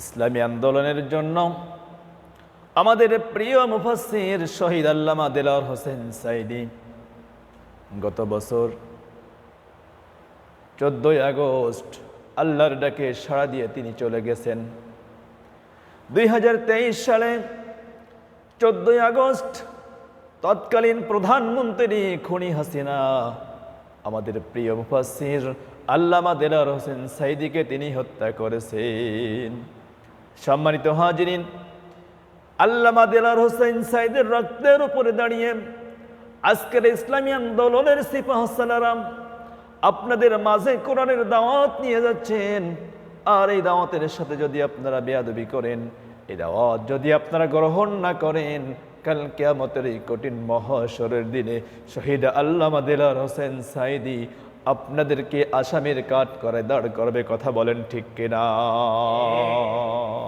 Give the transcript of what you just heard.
ইসলামী আন্দোলনের জন্য আমাদের প্রিয় মুফাসির শহীদ আল্লামা দেলার হোসেন সাইদি গত বছর চোদ্দই আগস্ট আল্লাহর ডাকে সাড়া দিয়ে তিনি চলে গেছেন। দুই হাজার তেইশ সালে চোদ্দই আগস্ট তৎকালীন প্রধানমন্ত্রী খুনি হাসিনা আমাদের প্রিয় মুফাসির আল্লামা দেলার হোসেন সাইদিকে তিনি হত্যা করেছেন। সম্মানিত হাজিরিন, আল্লামা দেলার হোসেন সাইদের রক্তের উপরে দাঁড়িয়ে আজকের ইসলামী আন্দোলনের সিপাহ সালারাম আপনাদের মাঝে কোরআনের দাওয়াত নিয়ে যাচ্ছেন। আর এই দাওয়াতের সাথে যদি আপনারা বেয়াদবি করেন, এই দাওয়াত যদি আপনারা গ্রহণ না করেন, কাল কেয়ামতের এই কঠিন মহাসরের দিনে শহীদ আল্লামা দেলার হোসেন সাইদি আপনাদেরকে আসামির কাঠ করে দাঁড় করবে, কথা বলেন ঠিক কিনা?